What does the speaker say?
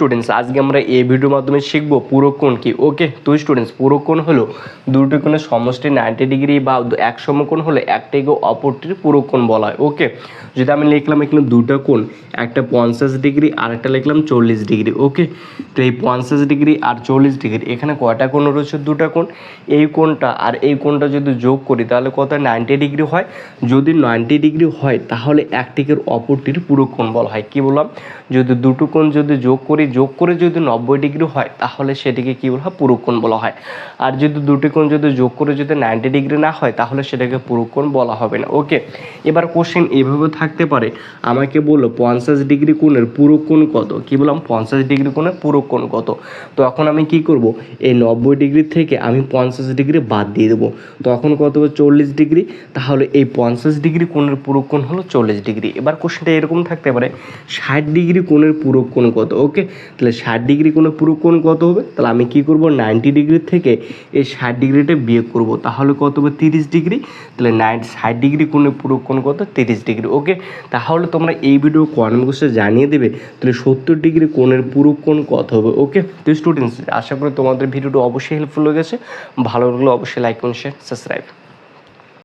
Students আজকে আমরা এই ভিডিওর মাধ্যমে শিখব পুরোকোণ কি? ওকে তো স্টুডেন্টস পুরোকোণ হলো দুটো কোণের সমষ্টি নাইনটি ডিগ্রি বা এক সমকোণ হলে একটাকে অপরটির পুরোকোণ বলা হয়। ওকে যদি আমি লিখলাম এখানে দুটো কোণ, একটা পঞ্চাশ ডিগ্রি আর একটা লিখলাম চল্লিশ ডিগ্রি ওকে তো এই পঞ্চাশ ডিগ্রি আর চল্লিশ ডিগ্রি এখানে কয়টা কোণ রয়েছে? দুটো কোণ। এই কোণটা আর এই কোণটা যদি যোগ করি, তাহলে কত নাইনটি ডিগ্রি হয়। যদি নাইনটি ডিগ্রি হয়, তাহলে একটিকের অপরটির পুরোকোণ বলা হয়। কি বললাম? যদি দুটো কোণ যদি যোগ করি যোগ করে যদি নব্বই ডিগ্রি হয়, তাহলে সেটিকে কী বলা হয়? পুরোকোণ বলা হয়। আর যদি দুটি কোণ যদি যোগ করে যদি নাইনটি ডিগ্রি না হয়, তাহলে সেটাকে পুরোকোণ বলা হবে না। ওকে, এবার কোশ্চেন এভাবে থাকতে পারে। আমাকে বলল, পঞ্চাশ ডিগ্রি কোণের পুরোকোণ কত? কি বললাম? পঞ্চাশ ডিগ্রি কোণের পুরোকোণ কত? তো এখন আমি কি করব? এই নব্বই ডিগ্রি থেকে আমি পঞ্চাশ ডিগ্রি বাদ দিয়ে দেবো। তখন কত? হবে চল্লিশ ডিগ্রি। তাহলে এই পঞ্চাশ ডিগ্রি কোণের পুরোকোণ হলো চল্লিশ ডিগ্রি। এবার কোশ্চেনটা এরকম থাকতে পারে, ষাট ডিগ্রি কোণের পুরোকোণ কত? ওকে তাহলে ষাট ডিগ্রি কোণের পুরোকোণ কত হবে? তাহলে আমি কি করব? নাইনটি ডিগ্রি থেকে এই ষাট ডিগ্রিটা বিয়োগ করব। তাহলে কত হবে? তিরিশ ডিগ্রি। তাহলে নাইন, ষাট ডিগ্রি কোণের পুরোকোণ কত? তিরিশ ডিগ্রি। ওকে? তাহলে তোমরা এই ভিডিও বক্সে জানিয়ে দেবে, তাহলে সত্তর ডিগ্রি কোণের পুরোকোণ কত হবে? ওকে? তো স্টুডেন্টস আশা করি তোমাদের ভিডিওটা অবশ্যই হেল্পফুল হয়ে গেছে ভালো লাগলে অবশ্যই লাইক করুন শেয়ার সাবস্ক্রাইব